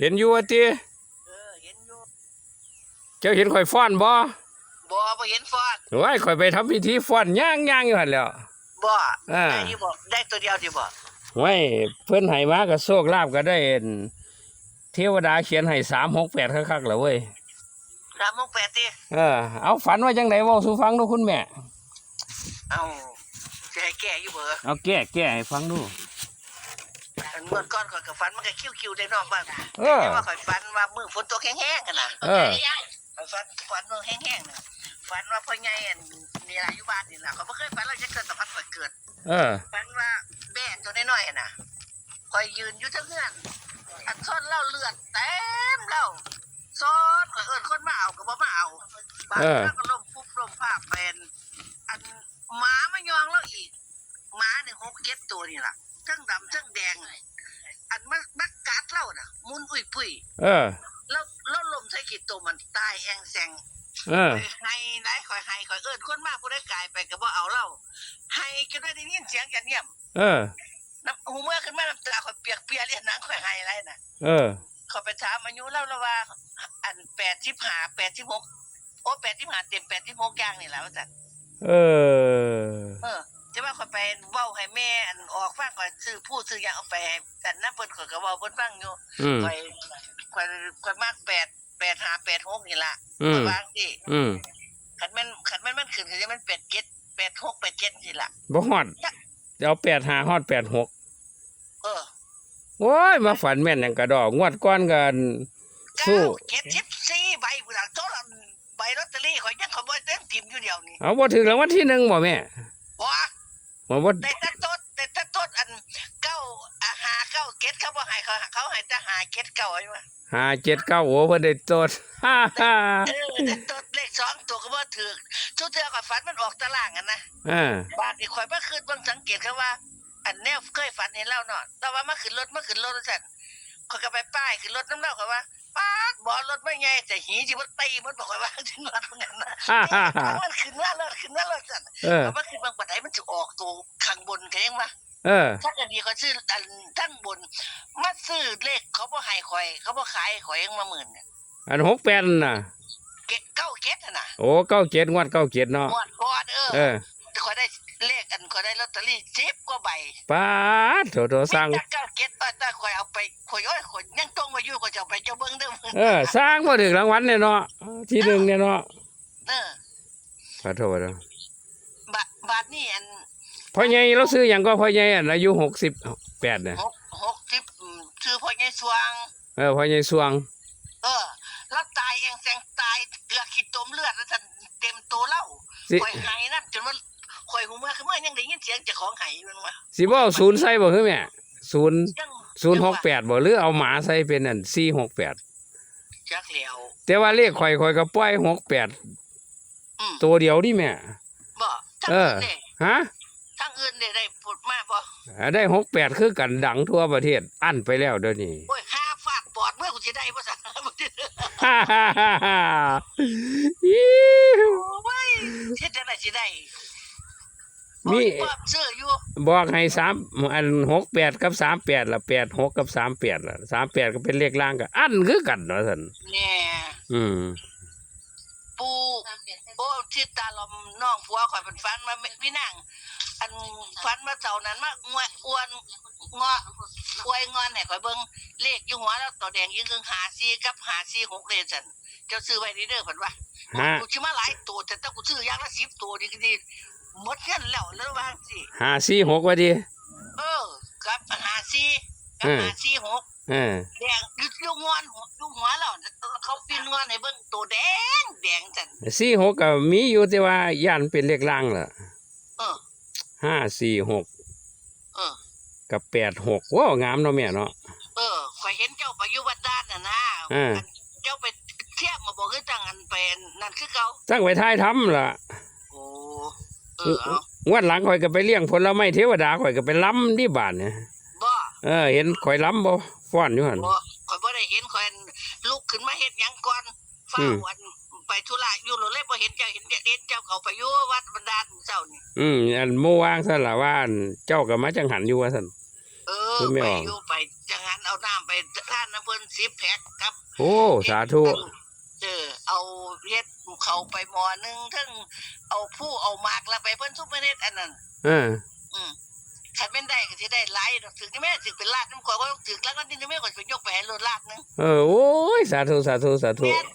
เห็นอยู่ว่าติเออเห็นอยู่เจ้าเห็นข่อยฟ้อนบ่บ่บ่เห็นฟอดโอ้ยข่อยไปทำพิธีฟ้อนย่างย่างอยู่หั่นแหล้ว บ่อ่า ได้ที่บ่ได้ตัวเดียวที่บ่ไว้เพิ่นให้มาก็โชคลาภก็ได้เห็นเทวดาเขียนให้368คักๆแล้วเว้ยสามโมงแปดติเออเอาฝันว่าจังไดเว้าสู่ฟังดูคุณแม่ เอ้าสิให้แก้อยู่เบ่เอาแก้แก้ให้ฟังดู อันเมื่อก่อนข่อยก็ฝันมันก็คิ้วๆได้น้องบ้างเออ แต่ว่าข่อยฝันว่ามื้อฝนตกแห้งๆกันน่ะเออ ข่อยฝันฝันมื้อแห้งๆน่ะฝันว่าพ่อใหญ่อันนี่ล่ะอยู่บ้านนี่ล่ะข่อยบ่เคยฝันว่าจะเกิดแต่พัดข่อยเกิด เออ ฝันว่าแม่ตัวน้อยๆน่ะคอยยืนอยู่เทั้งเงื่อน อันซ่อนเหล่าเลือดเต็มเหล่าซ่อนคอยเอิ้นคนมาเอาก็บ่มาเอาบางเออ ครั้งก็ล้มปุ๊บล้มภาพเป็นอันหมามายองเราอีกหมาเนี่ยหกเจ็ดตัวนี่ล่ะเทั้งดำเทั้งแดง อันมันมันกัดเราน่ะมุนอุ้ยปุ้ยเออ แล้วแล้วลมใส่ขีดตัวมันตายแองแซงเออให้ได้คอยให้คอยเอิ้นคนมาผู้ได้กลายไปก็บ่เอาเราให้จนได้ได้ยินเสียงกันเงียบเออน้ำหูเมื่อขึ้นมาน้ำตาข่อยเปียกเปียเรียนหนังข่อยให้อะไรน่ะ เออเขาไปถามอายุเล่าแล้วว่า อันแปดสิบห้าแปดสิบหกโอ้แปดสิบห้าเต็มแปดสิบหกอย่างนี่แหละว่าจันเออ เออ จะว่าข่อยไปเว้าให้แม่อันออกฟังข่อยซื้อพูดซื้ออย่างเอาไปให้แต่น้าเพิ่นข่อยก็เว้าเพิ่นฟังอยู่อืมข่อยข่อยข่อยมากแปดแปดห้าแปดหกนี่ล่ะอืข่อมยวางสิอืมขันแม่นขันแม่นมันขึ้นก็จะมันแปดเจ็ดแปดหกแปดเจ็ดนี่ล่ะ บ่ฮอดเดี๋ยวแปดหาฮอดแปดหกเออโอ้ยมาฝันแม่นอย่างกระดอกงวดก้อนกันเก้าสู้เจ็ดสิบสี่ใบผู้หลังโตละใบลอตเตอรี่ข่อยยังขโมยเต็มทีมอยู่เดียวนี่เอาบ่ถึงรางวัลที่หนึ่งบ่แม่ ว้าบ่บ่แต่ถ้าต้นแต่ถ้าต้นอันเก้าอาหาเก้าเก็ดเขาบ่ให้เขาเขาให้แต่หาเก็ดเก้าใช่ไหมห้าเจ็ดเก้าโอ้เพิ่นได้โตดฮ่าฮ่าเออแต่ต้นเลขสองตัวก็บ่ถือทุกเทื่อข่อยฝันมันออกตารางกันนะอ่าบาดนี้ข่อยบ่คืนเบิ่งสังเกตเขาว่า อันแนวเคยฝันเห็นเล่าเนาะแต่ว่ามาขึ้นรถมาขึ้นรถว่าซั่นข่อยก็ไปป้ายขึ้นรถน้ำเล่าข่อยว่า ป๊าดบ่รถไม่ใหญ่แต่หีสิบ่ตีมันบอกข่อยว่าจังว่าตรงนั้นนะฮ่าฮ่าฮ่า มันขึ้นมารถขึ้นมารถซั่นเออข่อยว่าขึ้นบางบัดใดมันสิออกตัวข้างบนก็ยังว่าเออ ถ้าเกิดดีเขาซื้ออันทั้งบนมาซื้อเลขเขาบ่ให้ข่อย เขาบ่ขายให้ข่อยยังมาหมื่นเนี่ยอันหกแปดน่ะ เก็ดเก้าเก็ดน่ะนะโอ้เก้าเจ็ดงวดเก้าเจ็ดเนาะงวดก่อนเออเออแต่ข่อยได้เลขอันข่อยได้ลอตเตอรี่สิบกว่าใบป้าดโถโถสร้างมีแต่เก้าเก็ด จะเอาไปเจ้าเบิ่งเด้อมึงเออสร้างบ่ถึงรางวัลเนี่ยเนาะที่หนึ่งเนี่ยเนาะเออขอโทษนะบาทบาทนี่อันพ่อใหญ่เราซื้อหยังก็พ่อใหญ่อันอายุหกสิบแปดเนี่ยหกหกสิบอืมชื่อพ่อใหญ่สวง เออพ่อใหญ่สวง เออแล้วตายเองแสงตายเกลือขีดตมเลือดแล้วท่านเต็มตัวเล่าสิข่อยหายนะจนว่าข่อยหูเมื่อคือเมื่อยังได้ยินเสียงเจ้าของหายอยู่นั่นวะสิบ่เอาศูนย์ใส่บ่คือแม่ศูนย์ยัง ศูนย์หกแปดบ่หรือเอาหมาใส่เป็นอันสี่หกแปดจักเหลียวแต่ว่าเลขข่อยข่อยก็ปล่อยหกแปดอืมตัวเดียวดิแม่ บ่ทั้งเอออื่นเนี่ยฮะทั้งอื่นเนี่ยได้พูดมาบ่ได้หกแปดคือกันดังทั่วประเทศ อันไปแล้วเดี๋ยวนี้ โอ้ยห้าฝากปอดเมื่อกูสิได้บ่สั่งบ่ได้ฮ่าฮ่าฮ่าฮ่าอิ๊วโอ้ยเฮ็ดจังได๋สิได้ มีโอ้ยปอบซื้ออยู่บอกให้สามอันหกแปดกับสามแปดละแปดหกกับสามแปดละสามแปดก็เป็นเลขล่างกันอันคือกันเนาะท่านแน่อืมปูโอ้ที่ตาลมน้องผัวข่อยเป็นฟันมาพี่นางอันฟันมาเจ้านั้นมางวยอ้วนงออวยงอนให้ข่อยเบิ่งเลขอยู่หัวแล้วตัวแดงยิ่งคือ54กับ546เลยซั่นเจ้าซื้อไว้นี่เด้อเพิ่นว่าฮะกูชิมาหลายตัวแต่ถ้ากูซื้ออย่างละสิบตัวนี่ก็ดี หมดเงินแล้วแล้วว่าสิห้าสี่หกว่าดีเออกับหาซีกับอืมหาซีหกเออแดงยุดยุงอนหัวยุงหัวแล้วเขาปีนงอนให้เบิ่งตัวแดงแดงจันสี่หกก็มีอยู่แต่ว่าย่านเป็นเลขล่างล่ะเออห้าสี่หกเออกับแปดหกว้าวงามเนาะแม่เนาะเออข่อยเห็นเจ้าไปอยู่วัดด้านน่ะนะอ่าเจ้าไปเทียบมาบอกคือจังอันเป็นนั่นคือเขาตั้งไว้ท้ายทำล่ะโอ้ เออเอางวดหลังข่อยก็ไปเลี้ยงผลไม้เทวดาข่อยก็ไปล้ำที่บ้านเนี่ยบ่เออ เห็นข่อยล้ำบ่ฟ้อนอยู่หั่น บ่ข่อยบ่ได้เห็นข่อยลุกขึ้นมาเฮ็ดหยังก่อนฟ้าอืมวันไปธุระอยู่โลดเลยบ่เห็นเจ้าเห็นเห็นเจ้าเขาไปอยู่วัดบรรดาลเจ้านี่อืมอันเมื่อวางซั่นล่ะว่าอันเจ้าก็มาจังหันอยู่ว่าซั่น เออคือไม่ไปออก อยู่ไปจังหันเอาน้ำไปท่านน้ำเพิ่นสิบแพ็คครับ โอ้สาธุ เออเอาเฮ็ด เขาไปหมอหนึงทั้งเอาผู้เอาหมากแล้วไปเพิ่นซุปเปอร์เน็ตอันนั้น เออ อืมคันเป็นได้ก็สิได้หลายดอกถึงที่แม่ถึงเป็นลาดน้ำข่อยก็ถึงแล้วก็นี่แม่ก็สิไปยกไปให้รถลาดหนึงเออ โอ้ย สาธุ สาธุ สาธุ แม่น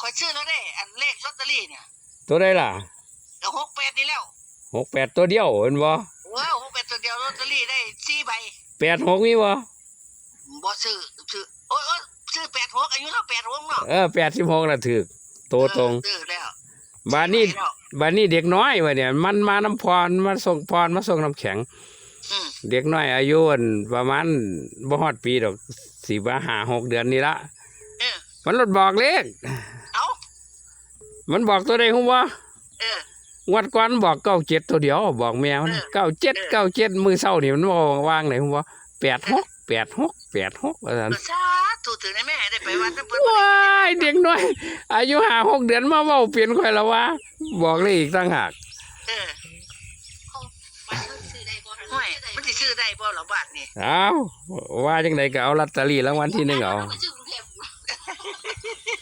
ข่อยซื้อแล้วเด้ อันเลขลอตเตอรี่เนี่ยตัวได้ล่ะ ก็หกแปดนี่แล้วหกแปดตัวเดียวเห็นบ่ว้าวหกแปดตัวเดียวลอตเตอรี่ได้สี่ใบแปดหกมีบ่บ่ซื้อซื้อโอ้ยโอ้ยซื้อแปดหกอายุเราแปดหกเนาะเออแปดสิบหกน่ะถูก โตตรง ซื้อแล้วบ้านนี้ ซื้อแล้วบ้านนี้เด็กน้อยวะเนี่ย มันมาน้ำพรมาส่งพรมาส่งน้ำแข็ง อืมเด็กน้อยอายุอั่นประมาณบ่ฮอดปีดอกสี่ว่าห้าหกเดือนนี่ละเออมันรถบอกเลขเอามันบอกตัวใดฮู้บ่เออ งวดก่อนบอกเก้าเจ็ดตัวเดียว บอกแมวเอนะอเก้าเจ็ดเออเก้าเจ็ดมือเศร้านี่มันบอกวางไหนฮู้บ่แปดหกแปดหกแปดหกว่าซั่นสาธุ ถึงได้แม่ได้ไปวัดน้ำเพิ่นว้ายเด็กน้อย อายุห้าหกเดือนมาเว้าเปลี่ยนค่อยแล้ววะบอกเลยอีกต่างหากเออห่วยมันสิซื้อได้บ่ล่ะบาทนี่เอาว่าจังไดก็เอาลอตเตอรี่รางวัลที่หนึ่งเอา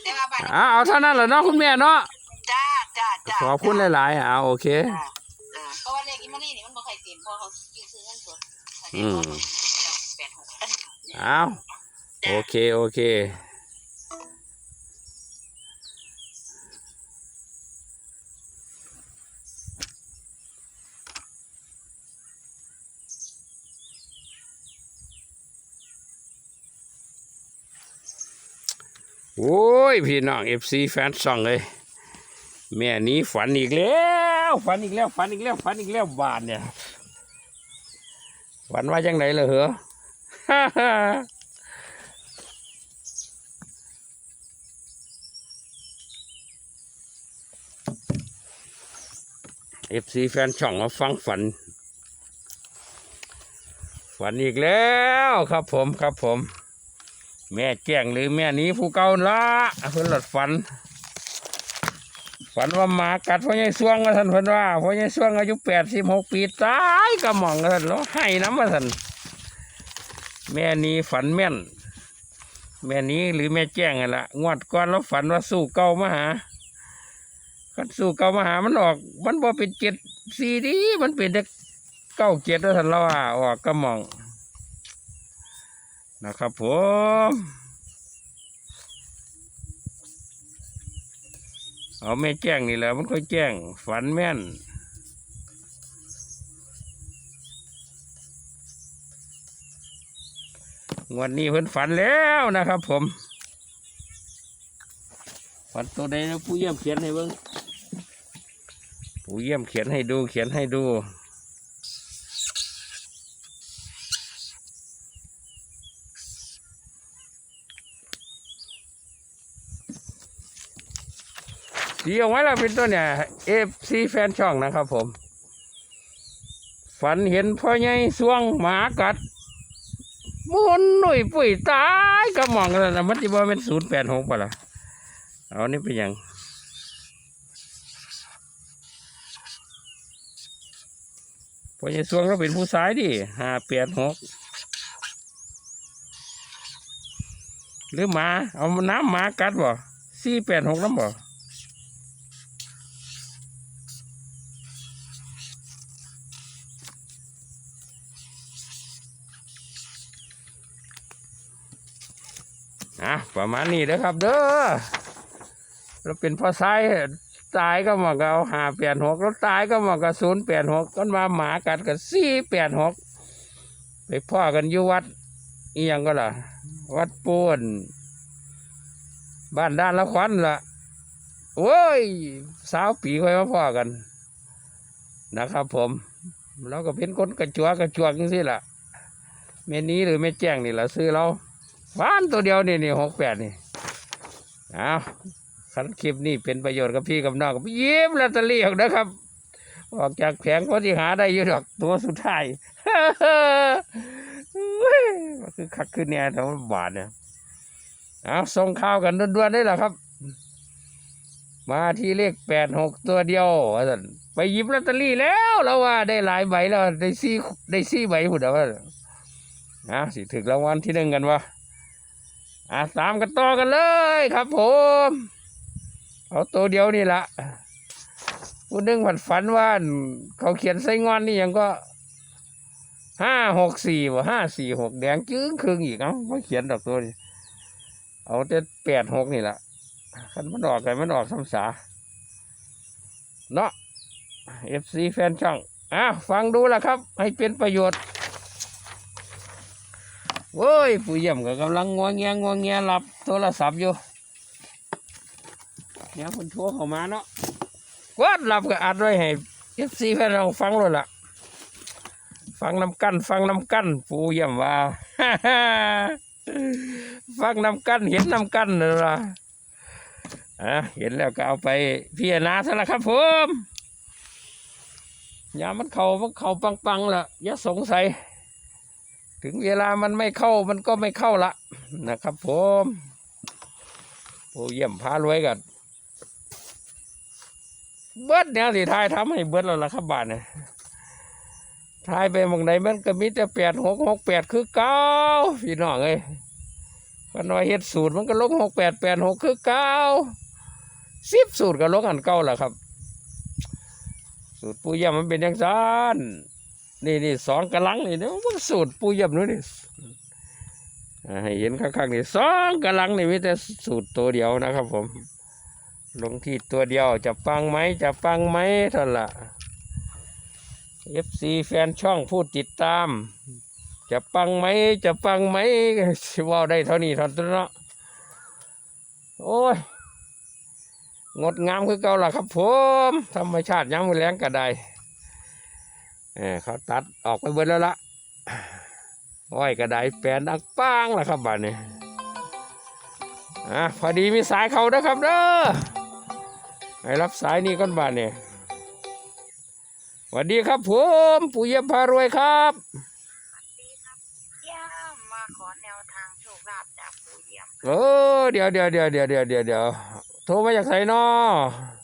แต่ว่าบาทเอาเอาเท่านั้นแหละเนาะคุณแม่เนาะจ้าจ้าจ้าขอบคุณหลายๆเอาโอเคจ้าเออเพราะว่าเลขอิมานี่นี่มันบ่ค่อยเต็มเพราะเขาซื้อเงินสดอืม แปดหกเอา โอเค โอเค โอ้ย พี่น้องเอฟซีแฟนซองเลยแม่นี้ฝันอีกแล้ว ฝันอีกแล้ว ฝันอีกแล้ว ฝันอีกแล้วบาทเนี่ย ฝันว่าจังไหนเลยเหรอ ฟซีแฟนช่องมาฟังฝัน ฝันอีกแล้วครับผมครับผม แม่แจ้งหรือแม่นี้ผู้เก่าละเพิ่นหลดฝัน ฝันว่าหมากัดพ่อใหญ่ช่วงว่าท่านเพิ่นว่าพ่อใหญ่ช่วงอายุแปดสิบหกปีตายกระหม่องว่าท่านแล้วให้น้ำว่าท่านแม่นี้ฝันแม่น แม่นี้หรือแม่แจ้งไงละงวดก่อนแล้วฝันว่าสู้เก่ามาหา คันสู้เก่ามาหามันออก มันบ่เป็นเจ็ดสี่ดีมันเป็นเด็กเก้าเจ็ดว่าท่านเราอะออกกระหมอง นะครับผมเอาแม่แจ้งนี่แหละมันค่อยแจ้ง ฝันแม่นงวันนี้เพิ่นฝันแล้วนะครับผม ฝันตัวใดนะผู้เยี่ยมเขียนให้เบิ่ง ผู้เยี่ยมเขียนให้ดู เขียนให้ดู ดีเอาไว้แล้วเป็นตัวเนี่ยเอฟซีแฟนช่องนะครับผม ฝันเห็นพ่อใหญ่สวงหมากัดมุนหนุ่ยปุ๋ยตายกระหม่องกันนะมันจะบ่เป็นศูนย์แปดหกป่ะล่ะเอานี่เป็นยัง พ่อใหญ่สวงเราเป็นผู้ชายดิห้าแปดหกหรือหมา เอาน้ำหมากัดบ่สี่แปดหกน้ำบ่อะประมาณนี้นะครับ เด้อเราเป็นพ่อไซ ตายก็มาก็เอาหาแปดหกแล้วตายก็มาก็ศูนย์แปดหกก็มาหมากัดกันสี่แปดหกไปพ่อกันอยู่วัดอียังก็ล่ะ วัดปูนบ้านด้านละควันล่ะโอ้ยสาวปีค่อยมาพ่อกันนะครับ ผมเราก็เป็นคนกระจัวกระจวกจังสิล่ะเมนี้หรือไม่แจ้งนี่แหละซื้อเราบ้านตัวเดียวนี่นี่หกแปดนี่เอา คันคลิปนี้เป็นประโยชน์กับพี่กับน้องกับยิ้มลอตเตอรี่ออกนะครับ ออกจากแผงคนที่หาได้อยู่ดอกตัวสุดท้ายมันคือคักขึ้นเนี่ยทั้งบาทเนี่ยเอาส่งข่าวกันด่วนๆได้หรอครับ มาที่เลขแปดหกตัวเดียวไปหยิบลอตเตอรี่แล้วเราว่าได้หลายใบแล้วได้สี่ได้สี่ใบหุ่นเอาว่าอะสิถึกรางวัลที่หนึ่งกันวะอะตามกันต่อกันเลยครับผม เอาตัวเดียวนี่ละผู้หนึงผัดฝันว่าเขาเขียนใส่งอนนี่ยังก็ห้าหกสี่ว่ห้าสี่หกแดงจึ้งครึ่งอีกเอ้าไม่เขียนดอกตัวนี้เอาแต่แปดหกนี่ละคันมันออกกันมันออกซ้ำสาเนาะเอฟซีแฟนช่องอะฟังดูละครับ ให้เป็นประโยชน์โว้ยผู้เยี่ยมก็กำลังงวงเงียงวงเงียรับโทรศัพท์อยู่ เนี่ยคนโทรเข้ามาเนาะกดรับก็อัดไว้ให้เอฟซีแฟนเราฟังเลยล่ะ ฟังน้ำกันฟังน้ำกันผู้เยี่ยมว่าฟังน้ำกันเห็นน้ำกันเลยล่ะอะเห็นแล้วก็เอาไปพิจารณาซะละครับผมยามันเขามันเขาปังๆล่ะอย่าสงสัย ถึงเวลามันไม่เข้ามันก็ไม่เข้าละนะครับผมผู้เยี่ยมพารวยกัน เบิดเนี่ยสิทายทำให้เบิดแล้วล่ะครับบานเนี่ยทายไปหมองไหนมันก็มีแต่แปดหกหกแปดคือเก้าพี่น้องเอ้ยกันว่าเฮ็ดสูตรมันก็ลงหกแปดแปดหกคือเก้าสิบสูตรก็ลงอันเก้าแหละครับ สูตรผู้เยี่ยมมันเป็นอย่างนั้นนี่นี่สองกำลังนี่เนี่ยมันสูตรปูยี่ยมนู้นนี่อ่าให้เห็นข้างๆนี่สองกำลังนี่มีแต่สูตรตัวเดียวนะครับผม ลงที่ตัวเดียวจะปังไหมจะปังไหมท่านั้นละ FC แฟนช่องผู้ติดตาม จะปังไหมจะปังไหมสว่าได้เท่านี้ท่านั้นเนาะโอ้ย งดงามคือเก่าล่ะครับผมธรรมชาติย้ำมือแรงก็ไดเออเขาตัดออกไปเบิดแล้วละอ้อยกระไดแปลนดังป้างล้วครับบ้านนี้อะพอดีมีสายเขานะครับเด้อ ให้รับสายนี้ก่อนบ้านนี้สวัสดีครับผมปู่เยี่ยมพารวยครับดีครับเยี่ยมมาขอแนวทางโชคลาภจากปู่เยี่ยมเออเดี๋ยวเดี๋ยวเดี๋ยวเดี๋ยวเดี๋ยวเดี๋ยวเดี๋ยวโทรมาจากไสนอจ